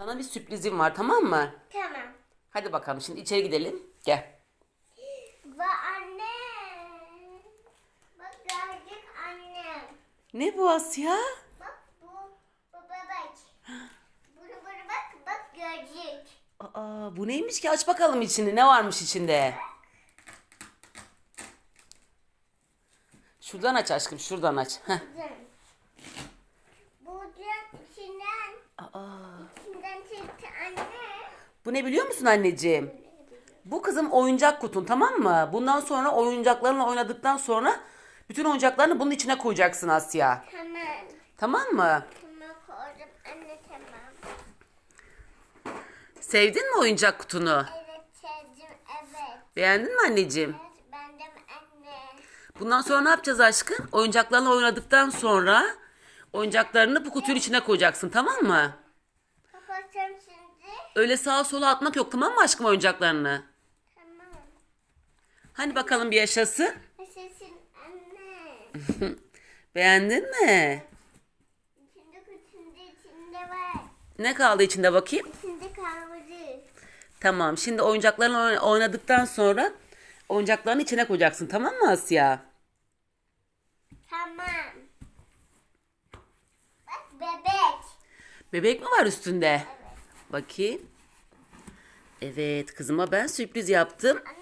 Sana bir sürprizim var tamam mı? Tamam. Hadi bakalım şimdi içeri gidelim. Gel. Ve anne. Bak gördük anne. Ne bu Asya? Bak bu, bu bebek. Bunu bunu bak, bak gördük. Aa, bu neymiş ki? Aç bakalım içini. Ne varmış içinde? Şuradan aç aşkım. Şuradan aç. Heh. Güzel. Bu ne biliyor musun anneciğim? Bu kızım oyuncak kutun tamam mı? Bundan sonra oyuncaklarınla oynadıktan sonra bütün oyuncaklarını bunun içine koyacaksın Asya. Tamam. Tamam mı? Tamam koydum anne tamam. Sevdin mi oyuncak kutunu? Evet sevdim evet. Beğendin mi anneciğim? Evet ben de anne. Bundan sonra ne yapacağız aşkım? Oyuncaklarla oynadıktan sonra oyuncaklarını bu kutunun içine koyacaksın tamam mı? Kapatacağım şimdi. Öyle sağa sola atmak yok tamam mı aşkım oyuncaklarını? Tamam. Hani bakalım bir yaşasın. Nasılsın anne? Beğendin mi? İçinde kutumda içinde var. Ne kaldı içinde bakayım? İçinde kalmadı. Tamam şimdi oyuncaklarla oyn- oynadıktan sonra oyuncaklarını içine koyacaksın tamam mı Asya? Tamam. Bak bebek. Bebek mi var üstünde? Bakayım. Evet kızıma ben sürpriz yaptım. Anne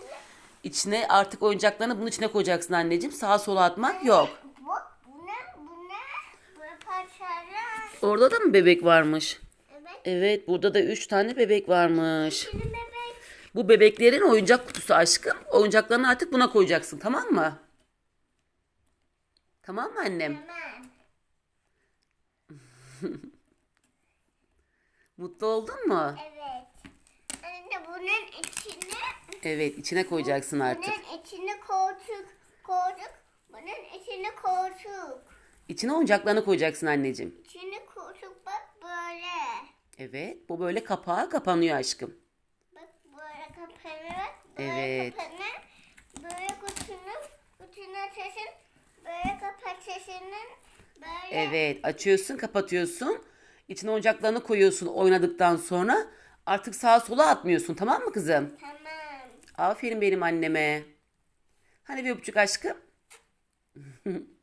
İçine artık oyuncaklarını bunun içine koyacaksın anneciğim. Sağa sola atmak yok. bu, bu ne? Bu ne? Bu parçalar. Orada da mı bebek varmış? Evet. Evet burada da 3 tane bebek varmış. Bebek. Bu bebeklerin oyuncak kutusu aşkım. Oyuncaklarını artık buna koyacaksın tamam mı? Tamam mı annem? Tamam. Mutlu oldun mu? Evet. Anne bunun içine Evet içine koyacaksın artık. bunun içine koltuk koyduk. Bunun içine koltuk. İçine oyuncaklarını koyacaksın anneciğim. İçine koltuk bak böyle. Evet bu böyle kapağı kapanıyor aşkım. Bak böyle kapanır. Böyle Evet. kapanır. Böyle kutunun kutunun açasın. Böyle kapatasının böyle. Evet açıyorsun kapatıyorsun. İçine oyuncaklarını koyuyorsun oynadıktan sonra. Artık sağa sola atmıyorsun tamam mı kızım? Tamam. Aferin benim anneme. Hani bir öpücük aşkım?